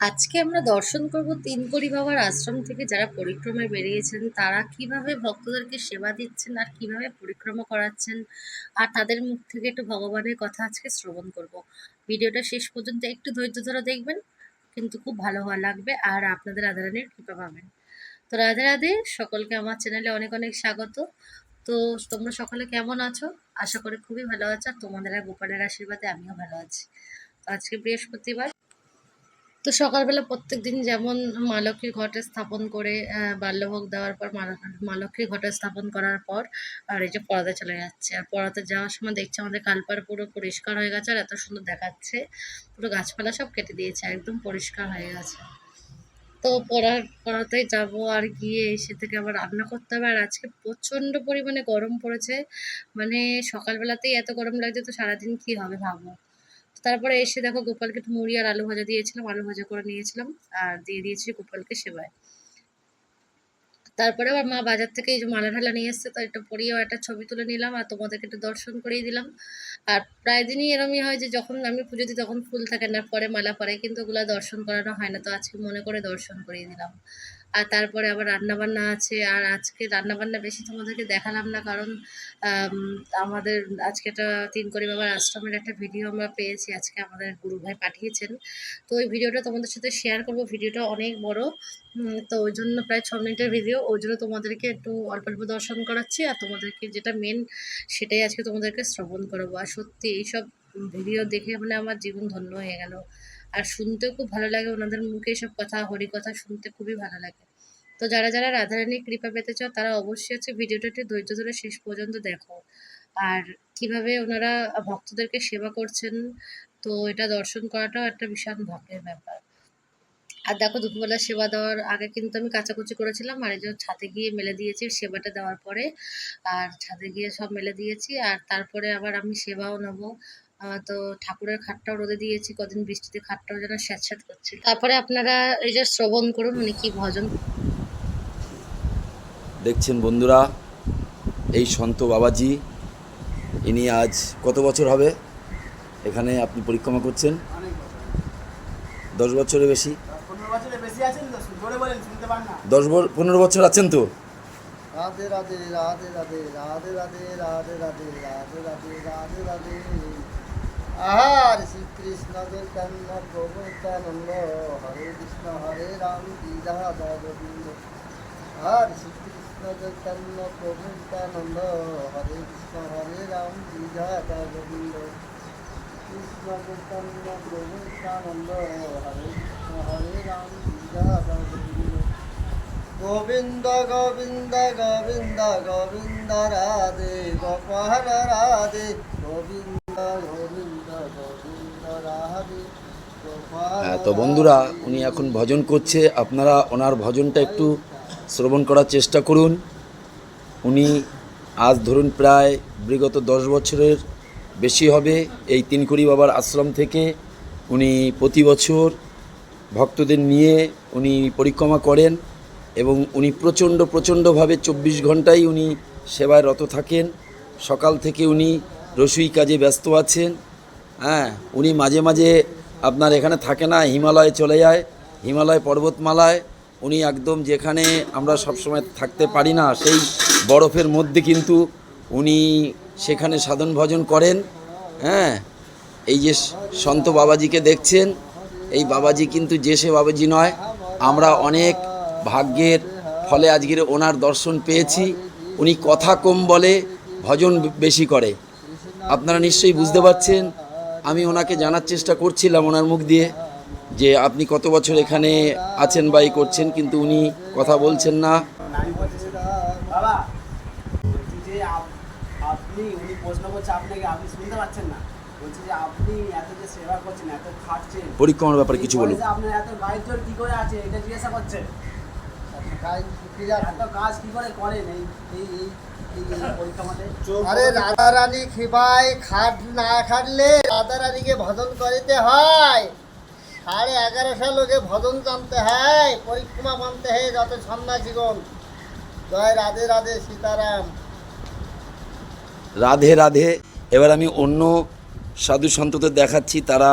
আজকে আমরা দর্শন করব তিনকড়ি বাবার আশ্রম থেকে যারা পরিক্রমায় বেরিয়েছেন, তারা কীভাবে ভক্তদেরকে সেবা দিচ্ছেন আর কীভাবে পরিক্রমা করাচ্ছেন? আর তাদের মুখ থেকে একটু ভগবানের কথা আজকে শ্রবণ করব। ভিডিওটা শেষ পর্যন্ত একটু ধৈর্য ধরে দেখবেন, কিন্তু খুব ভালো হওয়া লাগবে আর আপনাদের রাধারানীর কৃপা পাবেন। তো রাধে রাধে, সকলকে আমার চ্যানেলে অনেক অনেক স্বাগত। তো তোমরা সকলে কেমন আছো? আশা করি খুবই ভালো আছো। আর তোমাদের গোপালের আশীর্বাদে আমিও ভালো আছি। তো আজকে বৃহস্পতিবার তো সকালবেলা প্রত্যেক দিন যেমন মা লক্ষ্মীর ঘটে স্থাপন করে বাল্যভোগ দেওয়ার পর মা লক্ষ্মীর ঘটে স্থাপন করার পর আর এই যে পড়াতে চলে যাচ্ছে। আর পড়াতে যাওয়ার সময় দেখছি আমাদের কালপার পুরো পরিষ্কার হয়ে গেছে আর এত সুন্দর দেখাচ্ছে। পুরো গাছপালা সব কেটে দিয়েছে, একদম পরিষ্কার হয়ে গেছে। তো পড়ার পড়াতেই যাব আর গিয়ে এসে থেকে আবার রান্না করতে হবে। আর আজকে প্রচণ্ড পরিমাণে গরম পড়েছে। মানে সকালবেলাতেই এত গরম লাগছে তো সারাদিন কি হবে ভাবো? তারপরে এসে দেখো গোপালকে একটু মুড়ি আর আলু ভাজা দিয়েছিলাম, আলু ভাজা করে নিয়েছিলাম, আর দিয়ে দিয়েছি গোপালকে সেবায়। তারপরে আবার মা বাজার থেকে এই যে মালা ঢালা নিয়ে এসছে, তো একটু পরিয়েও একটা ছবি তুলে নিলাম আর তোমাদেরকে একটু দর্শন করিয়ে দিলাম। আর প্রায় দিনই এরমই হয় যে যখন আমি পুজো দিই তখন ফুল থাকে না, পরে মালা পরে, কিন্তু ওগুলো দর্শন করানো হয় না, তো আজকে মনে করে দর্শন করিয়ে দিলাম। আর তারপরে আবার রান্নাবান্না আছে। আর আজকে রান্নাবান্না বেশি তোমাদেরকে দেখালাম না কারণ আমাদের আজকে একটা তিন করি বাবার আশ্রমের একটা ভিডিও আমরা পেয়েছি। আজকে আমাদের গুরু ভাই পাঠিয়েছেন। তো ওই ভিডিওটা তোমাদের সাথে শেয়ার করব। ভিডিওটা অনেক বড়। তো ওই জন্য প্রায় ছ মিনিটের ভিডিও ওই জন্য তোমাদেরকে একটু অল্প অল্প দর্শন করাচ্ছি। আর তোমাদেরকে যেটা মেন সেটাই আজকে তোমাদেরকে শ্রবণ করাবো। আর সত্যি এইসব ভিডিও দেখে মানে আমার জীবন ধন্য হয়ে গেল। আর শুনতেও খুব ভালো লাগে ওনাদের মুখে এসব কথা হরিকথা শুনতে খুবই ভালো লাগে। তো যারা যারা রাধারানীর কৃপা পেতে চাও, তারা অবশ্যই হচ্ছে ভিডিওটা একটু ধৈর্য ধরে শেষ পর্যন্ত দেখো। আর কীভাবে ওনারা ভক্তদেরকে সেবা করছেন, তো এটা দর্শন করাটাও একটা বিশাল ভাগ্যের ব্যাপার। আর দেখো, দুপুরবেলা সেবা দেওয়ার আগে কিন্তু আমি কাচাকুচি করেছিলাম, আর এই ছাদে গিয়ে মেলে দিয়েছি সেবাটা দেওয়ার পরে। আর ছাদে গিয়ে সব মেলে দিয়েছি, আর তারপরে আবার আমি সেবাও নেব। তো ঠাকুরের খাটটাও রোদে দিয়েছি কদিন বৃষ্টিতে খাটটাও যেন স্যাঁতস্যাঁত করছে তারপরে আপনারা এই যে শ্রবণ করুন উনি কি ভজন দেখছেন বন্ধুরা এই সন্ত বাবাজি ইনি আজ কত বছর হবে এখানে আপনি পরিক্রমা করছেন দশ বছরের বেশি দশ পনেরো বছর আছেন তো রাধে রাধে রাধে রাধে রাধে রাধে রাধে রাধে রাধে রাধে রাধে রাধে আহার শ্রীকৃষ্ণ চৈতন্য প্রভু নিত্যানন্দ হরে কৃষ্ণ হরে রাম রাধা গোবিন্দ আর শ্রীকৃষ্ণ চৈতন্য প্রভু নিত্যানন্দ হরে কৃষ্ণ হরে রাম রাধা গোবিন্দ কৃষ্ণ চৈতন্য প্রভু নিত্যানন্দ হরে কৃষ্ণ হরে রাম রাধা গোবিন্দ গোবিন্দ গোবিন্দ গোবিন্দ গোবিন্দ রাধে গোপাল রাধে গোবিন্দ গোবিন্দ হ্যাঁ তো বন্ধুরা, উনি এখন ভজন করছে। আপনারা ওনার ভজনটা একটু শ্রবণ করার চেষ্টা করুন। উনি আজ ধরুন প্রায় বিগত দশ বছরের বেশি হবে এই তিনকুড়ি বাবার আশ্রম থেকে। উনি প্রতি বছর ভক্তদের নিয়ে উনি পরিক্রমা করেন এবং উনি প্রচণ্ড প্রচণ্ডভাবে চব্বিশ ঘন্টাই উনি সেবায় রত থাকেন। সকাল থেকে উনি রসুই কাজে ব্যস্ত আছেন। হ্যাঁ উনি মাঝে মাঝে আপনার এখানে থাকে না, হিমালয়ে চলে যায়, হিমালয় পর্বতমালায়। উনি একদম যেখানে আমরা সবসময় থাকতে পারি না, সেই বরফের মধ্যে কিন্তু উনি সেখানে সাধন ভজন করেন। হ্যাঁ এই যে সন্ত বাবাজিকে দেখছেন, এই বাবাজি কিন্তু যে সে বাবাজি নয়, আমরা অনেক ভাগ্যের ফলে আজকের ওনার দর্শন পেয়েছি। উনি কথা কম বলে ভজন বেশি করে। আপনারা নিশ্চয়ই বুঝতে পারছেন আমি ওনাকে জানার চেষ্টা করছিলাম ওনার মুখ দিয়ে যে আপনি কত বছর এখানে আছেন বা করছেন কিন্তু উনি কথা বলছেন না। নানি বলছে বাবা বলছি যে আপ- আপনি উনি প্রশ্ন করছে আপনাকে আপনি শুনতে পাচ্ছেন না। বলছি যে আপনি এত যে সেবা করছেন এত খাটছেন। পরিক্রমার ব্যাপারে কিছু বলুন। এই আপনার? এত গায়ের জোর কি করে আছে? এটা জিজ্ঞাসা করছেন এত কাজ কি করে করেন এই এই এই- এই এই আরে রাধা রানী খিবাই খাট না খাটলে রাধা রানীকে ভজন করিতে হয়। সাড়ে এগারোশো লোকে ভজন জানতে হয়। পরিক্রমা মানতে হয় যত সন্ন্যাসীগণ জয় রাধে রাধে সীতারাম। রাধে রাধে। এবার আমি অন্য সাধু সন্তদের দেখাচ্ছি। তারা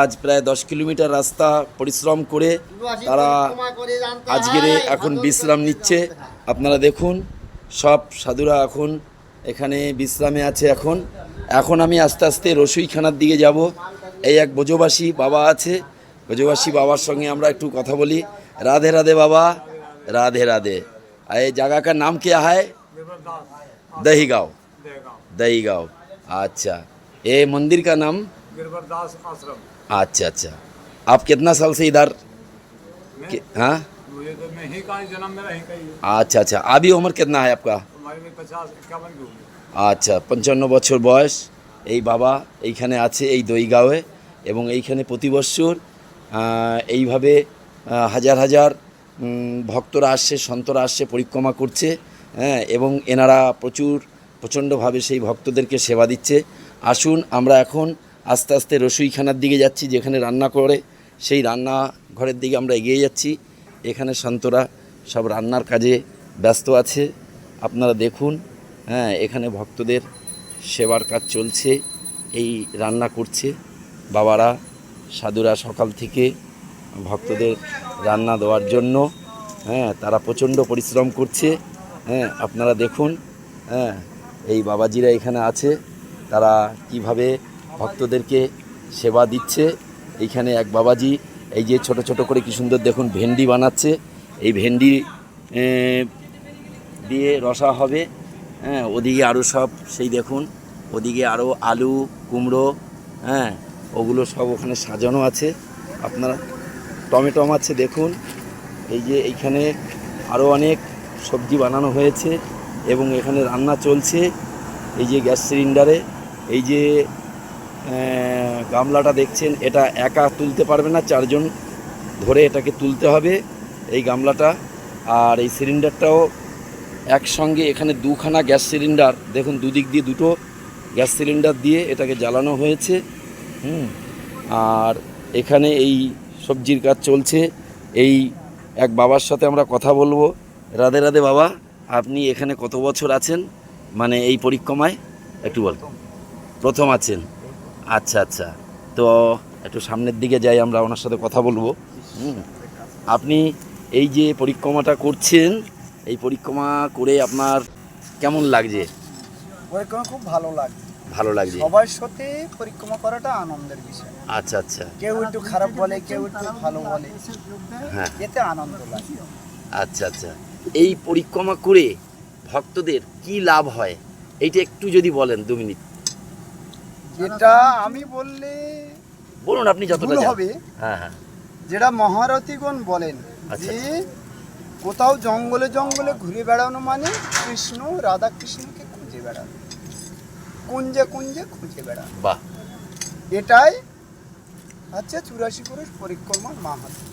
আজ প্রায় দশ কিলোমিটার রাস্তা পরিশ্রম করে তারা আজকের এখন বিশ্রাম নিচ্ছে। আপনারা দেখুন সব সাধুরা এখন এখানে বিশ্রামে আছে এখন এখন আমি আস্তে আস্তে রসুইখানার দিকে যাব এই এক বোঝবাসী বাবা আছে বোঝবাসী বাবার সঙ্গে আমরা একটু কথা বলি রাধে राधे बाबा राधे राधे ये जगह का नाम क्या है दही गाँव दही गाँव अच्छा ये मंदिर का नाम गिरवरदास आश्रम अच्छा अच्छा आप कितना साल से इधर मैं कि- हाँ मुझे तो मैं ही का ही जन्म मेरा ही का ही है अच्छा अच्छा अभी उम्र कितना है आपका আচ্ছা পঞ্চান্ন বছর বয়স, এই বাবা এইখানে আছে, এই দইগাঁওয়ে, এবং এইখানে প্রতি বছর এইভাবে হাজার হাজার ভক্তরা আসছে, সন্তরা আসছে, পরিক্রমা করছে হ্যাঁ এবং এনারা প্রচুর, প্রচণ্ডভাবে সেই ভক্তদেরকে সেবা দিচ্ছে। আসুন, আমরা এখন আস্তে আস্তে রসুইখানার দিকে যাচ্ছি, যেখানে রান্না করে, সেই রান্না ঘরের দিকে আমরা এগিয়ে যাচ্ছি। এখানে সন্তরা সব রান্নার কাজে ব্যস্ত আছে। আপনারা দেখুন হ্যাঁ এখানে ভক্তদের সেবার কাজ চলছে, এই রান্না করছে। বাবারা, সাধুরা সকাল থেকে ভক্তদের রান্না দেওয়ার জন্য হ্যাঁ তারা প্রচণ্ড পরিশ্রম করছে হ্যাঁ আপনারা দেখুন হ্যাঁ এই বাবাজিরা এখানে আছে, তারা কীভাবে ভক্তদেরকে সেবা দিচ্ছে। এইখানে এক বাবাজি, এই যে ছোট ছোট করে কি সুন্দর দেখুন, ভেন্ডি বানাচ্ছে। এই ভেন্ডি দিয়ে রসা হবে। হ্যাঁ ওদিকে আরও সব সেই দেখুন, ওদিকে আরও আলু, কুমড়ো হ্যাঁ ওগুলো সব ওখানে সাজানো আছে। আপনারা টমেটম আছে দেখুন, এই যে এইখানে আরও অনেক সবজি বানানো হয়েছে এবং এখানে রান্না চলছে। এই যে গ্যাস সিলিন্ডারে, এই যে গামলাটা দেখছেন, এটা একা তুলতে পারবে না, চারজন ধরে এটাকে তুলতে হবে এই গামলাটা। আর এই সিলিন্ডারটাও একসঙ্গে এখানে দুখানা গ্যাস সিলিন্ডার, দেখুন দুদিক দিয়ে দুটো গ্যাস সিলিন্ডার দিয়ে এটাকে জ্বালানো হয়েছে, হুম? আর এখানে এই সবজির কাজ চলছে। এই এক বাবার সাথে আমরা কথা বলব। রাধে রাধে বাবা, আপনি এখানে কত বছর আছেন? মানে এই পরিক্রমায় একটু বল প্রথম আছেন। আচ্ছা আচ্ছা। তো একটু সামনের দিকে যাই, আমরা ওনার সাথে কথা বলব। হুম। আপনি এই যে পরিক্রমাটা করছেন এই পরিক্রমা করে আপনার কেমন লাগছে? পরিক্রমা খুব ভালো লাগে ভালো লাগছে। সবার সাথে পরিক্রমা করাটা আনন্দের বিষয়। আচ্ছা আচ্ছা। কেউ একটু খারাপ বলে কেউ একটু ভালো বলে হ্যাঁ। এতে আনন্দ লাগে। আচ্ছা আচ্ছা। এই পরিক্রমা করে ভক্তদের কি লাভ হয়? এইটা একটু যদি বলেন দু মিনিট। এটা আমি বললে বলুন আপনি যতটা হবে। হ্যাঁ হ্যাঁ। যেটা মহারথীগণ বলেন আচ্ছা, যে কোথাও জঙ্গলে জঙ্গলে ঘুরে বেড়ানো মানে কৃষ্ণ রাধা কৃষ্ণকে খুঁজে বেড়ানো। কুঞ্জে কুঞ্জে খুঁজে বেড়ানো। বাহ। এটাই হচ্ছে চুরাশি পুরুষ পরিক্রমার মাহাত্ম।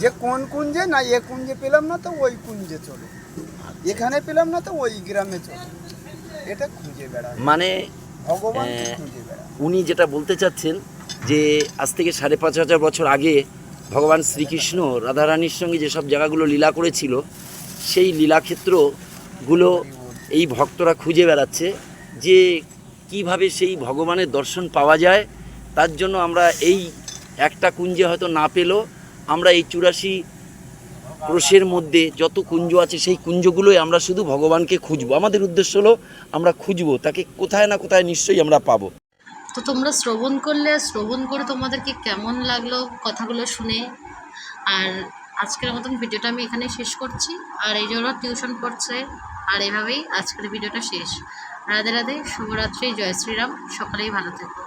যে কোন কুঞ্জে না এ কুঞ্জে পেলাম না তো ওই কুঞ্জে চলো। এখানে পেলাম না তো ওই গ্রামে চলো। এটা খুঁজে বেড়ানো। মানে ভগবানকে আহ, খুঁজে বেড়ানো। উনি যেটা বলতে চাচ্ছেন যে আজ থেকে সাড়ে পাঁচ হাজার বছর আগে ভগবান শ্রীকৃষ্ণ রাধারানীর সঙ্গে যেসব জায়গাগুলো লীলা করেছিল, সেই লীলাক্ষেত্রগুলো এই ভক্তরা খুঁজে বেড়াচ্ছে যে কীভাবে সেই ভগবানের দর্শন পাওয়া যায়। তার জন্য আমরা এই একটা কুঞ্জে হয়তো না পেলেও আমরা এই চুরাশি ক্রোশের মধ্যে যত কুঞ্জ আছে, সেই কুঞ্জগুলোই আমরা শুধু ভগবানকে খুঁজবো। আমাদের উদ্দেশ্য হলো আমরা খুঁজবো, তাকে কোথায় না কোথায় নিশ্চয়ই আমরা পাবো। তো তোমরা শ্রবণ করলে, শ্রবণ করে তোমাদেরকে কেমন লাগল কথাগুলো শুনে? আর আজকের মতন ভিডিওটা আমি এখানে শেষ করছি। আর এই জন্য টিউশন পড়ছে, আর এভাবেই আজকের ভিডিওটা শেষ। রাধে রাধে, শুভরাত্রি, জয় শ্রীরাম, সকালেই ভালো থেকো।